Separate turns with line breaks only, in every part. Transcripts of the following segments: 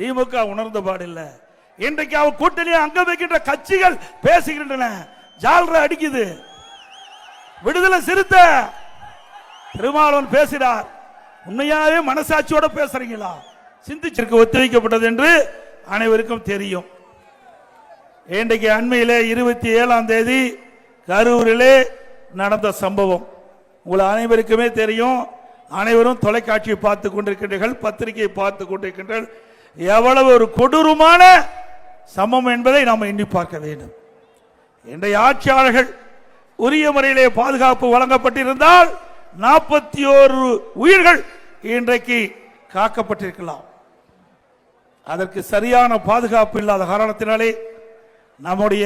திமுக உணர்ந்த பாடில்லை. இன்றைக்கு அவன் கூட்டணியை அங்க வைக்கின்ற கட்சிகள் பேசுகின்றன. ஜால்ரா அடிக்குது. விடுதலை சிறுத்த. திருமாவளவன் பேசினார். உண்மையாவே மனசாட்சியோட பேசுறீங்களா? சிந்திச்சிருக்கு ஒத்திவைக்கப்பட்டது என்று அனைவருக்கும் தெரியும். இன்றைக்கு அண்மையிலே இருபத்தி ஏழாம் தேதி கரூரிலே நடந்த சம்பவம். உங்கள் அனைவருக்குமே தெரியும். அனைவரும் தொலைக்காட்சியை பார்த்து கொண்டிருக்கின்றீர்கள் பத்திரிகையை பார்த்து கொண்டிருக்கின்றீர்கள். எவ்வளவு ஒரு கொடூரமான சமம் என்பதை நாம் எண்ணி பார்க்க வேண்டும். இன்றைய ஆட்சியாளர்கள் உரிய முறையிலே பாதுகாப்பு வழங்கப்பட்டிருந்தால் நாற்பத்தி ஓரு உயிர்கள் இன்றைக்கு காக்கப்பட்டிருக்கலாம். அதற்கு சரியான பாதுகாப்பு இல்லாத காரணத்தினாலே நம்முடைய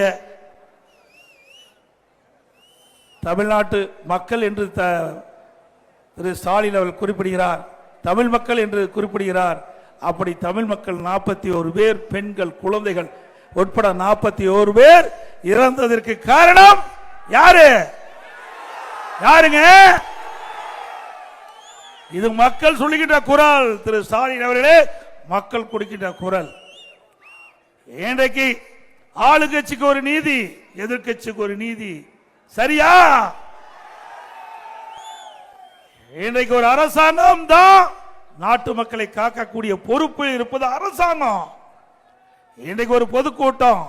தமிழ்நாட்டு மக்கள் என்று த திரு ஸ்டாலின் அவர் குறிப்பிடுகிறார் தமிழ் மக்கள் என்று குறிப்பிடுகிறார் அப்படி தமிழ் மக்கள் நாற்பத்தி ஒரு பேர் பெண்கள் குழந்தைகள் உட்பட நாற்பத்தி ஒரு பேர் இறந்ததற்கு காரணம் யாரு? யாருங்க? இது மக்கள் சொல்லுகின்ற குரல் திரு ஸ்டாலின் அவர்களே மக்கள் கொடுக்கின்ற குரல். இன்றைக்கு ஆளுங்கட்சிக்கு ஒரு நீதி எதிர்கட்சிக்கு ஒரு நீதி. சரியா? இன்றைக்கு ஒரு அரசாங்கம் தான் நாட்டு மக்களை காக்கக்கூடிய பொறுப்பு இருப்பது அரசாங்கம். இன்றைக்கு ஒரு பொதுக்கூட்டம்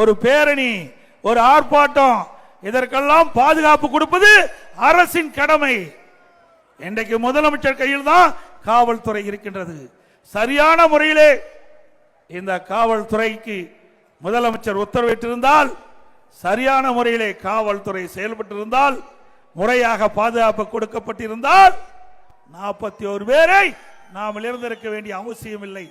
ஒரு பேரணி ஒரு ஆர்ப்பாட்டம் இதற்கெல்லாம் பாதுகாப்பு கொடுப்பது அரசின் கடமை. இன்றைக்கு முதலமைச்சர் கையில் தான் காவல்துறை இருக்கின்றது. சரியான முறையிலே இந்த காவல்துறைக்கு முதலமைச்சர் உத்தரவிட்டிருந்தால் சரியான முறையிலே காவல்துறை செயல்பட்டிருந்தால் முறையாக பாதுகாப்பு கொடுக்கப்பட்டிருந்தால் நாற்பத்தி ஒரு பேரை நாம் இருந்திருக்க வேண்டிய அவசியம் இல்லை